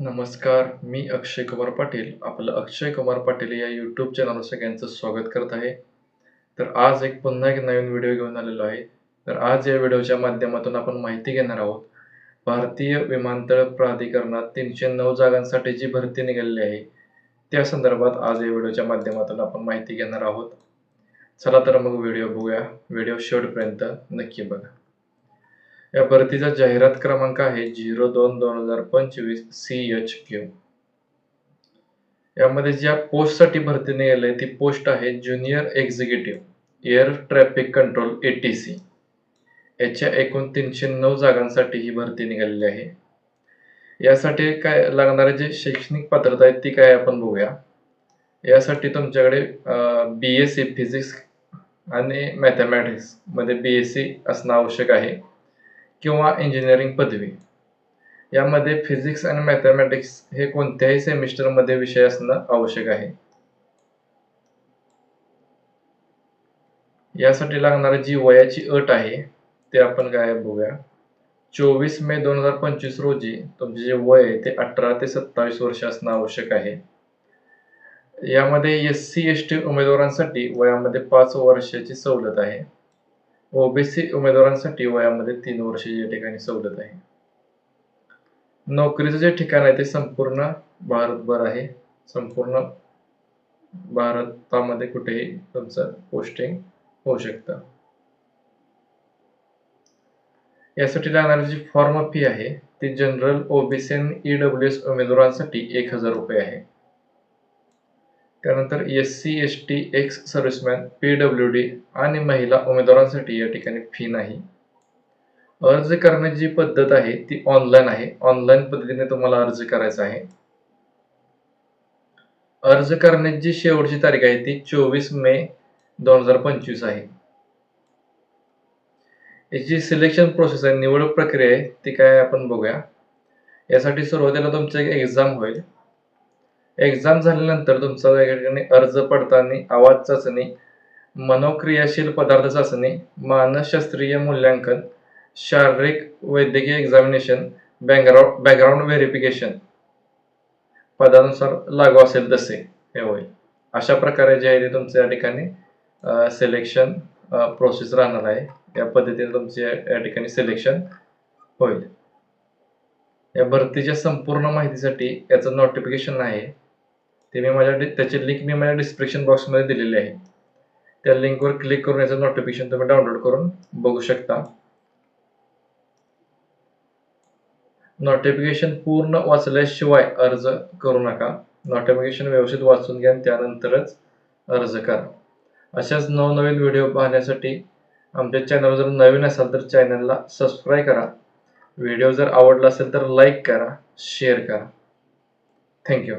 नमस्कार मी अक्षय कुमार पाटील. आपलं अक्षय कुमार पाटील या यूट्यूब चॅनलवर सगळ्यांचं स्वागत करत आहे. तर आज एक पुन्हा एक नवीन व्हिडिओ घेऊन आलेलो आहे. तर आज या व्हिडिओच्या माध्यमातून आपण माहिती घेणार आहोत. भारतीय विमानतळ प्राधिकरणात तीनशे नऊ जागांसाठी जी भरती निघालेली आहे त्या संदर्भात आज या व्हिडिओच्या माध्यमातून आपण माहिती घेणार आहोत. चला तर मग व्हिडिओ बघूया. व्हिडिओ शेवटपर्यंत नक्की बघा. या भरतीचा जाहिरात क्रमांक आहे झिरो दोन दोन हजार पंचवीस सी एच क्यू. यामध्ये ज्या पोस्टसाठी भरती निघाली ती पोस्ट आहे junior executive air traffic control A T C. याच्या एकूण तीनशे नऊ जागांसाठी ही भरती निघालेली आहे. यासाठी काय लागणारे जे शैक्षणिक पात्रता आहेत ती काय आपण बघूया. यासाठी तुमच्याकडे बी एस सी फिजिक्स आणि मॅथमॅटिक्समध्ये बी एस सी असणं आवश्यक आहे. किंवा इंजिनिअरिंग पदवी. यामध्ये फिजिक्स आणि मॅथमॅटिक्स हे कोणत्याही सेमिस्टरमध्ये विषय असणं आवश्यक आहे. यासाठी लागणारी जी वयाची अट आहे ते आपण काय बघूया चोवीस मे दोन हजार पंचवीस रोजी तुमचे जे वय आहे ते अठरा ते सत्तावीस वर्ष असणं आवश्यक आहे. यामध्ये एस सी एस टी उमेदवारांसाठी वयामध्ये पाच वर्षाची सवलत आहे. ओबीसी उमेदवारांसाठी वयामध्ये तीन वर्ष या ठिकाणी सवलत आहे. नोकरीचं जे ठिकाण आहे ते संपूर्ण भारतभर आहे. संपूर्ण भारतामध्ये कुठेही तुमचं पोस्टिंग होऊ शकतं. यासाठी लागणारी जी फॉर्म फी आहे ती जनरल ओबीसी आणि ईडब्ल्यू एस उमेदवारांसाठी एक हजार रुपये आहे. त्यानंतर S C S T ex serviceman P W D आणि महिला उमेदवारांसाठी या ठिकाणी फी नाही. अर्ज करण्याची जी पद्धत आहे ती ऑनलाईन आहे. ऑनलाईन पद्धतीने तुम्हाला अर्ज करायचा आहे. अर्ज करण्याची जी शेवटची तारीख आहे ती चोवीस मे दोन हजार पंचवीस आहे. याची सिलेक्शन प्रोसेस आहे निवड प्रक्रिया आहे ती काय आपण बघूया. यासाठी सुरुवातीला तुमचं एक एक्झाम होईल. एक्झाम झाल्यानंतर तुमचा या ठिकाणी अर्ज पडताळणी आवाज चाचणी मनोक्रियाशील पदार्थ चाचणी मानसशास्त्रीय मूल्यांकन शारीरिक वैद्यकीय एक्झामिनेशन बॅकग्राऊंड बॅकग्राऊंड व्हेरिफिकेशन पदानुसार लागू असेल तसे. हे होईल. अशा प्रकारे जे आहे ते तुमचं या ठिकाणी सिलेक्शन प्रोसेस राहणार आहे. या पद्धतीने तुमचे या ठिकाणी सिलेक्शन होईल. या भरतीच्या संपूर्ण माहितीसाठी याचं नोटिफिकेशन आहे. ते मी माझ्या त्याची लिंक मी माझ्या डिस्क्रिप्शन बॉक्समध्ये दिलेली आहे. त्या लिंकवर क्लिक करून याचं नोटिफिकेशन तुम्ही डाउनलोड करून बघू शकता. नोटिफिकेशन पूर्ण वाचल्याशिवाय अर्ज करू नका. नोटिफिकेशन व्यवस्थित वाचून घ्या त्यानंतरच अर्ज करा. अशाच नवनवीन व्हिडिओ पाहण्यासाठी आमच्या चॅनल जर नवीन असाल तर चॅनलला सबस्क्राईब करा. व्हिडिओ जर आवडला असेल तर लाईक करा शेअर करा. थँक्यू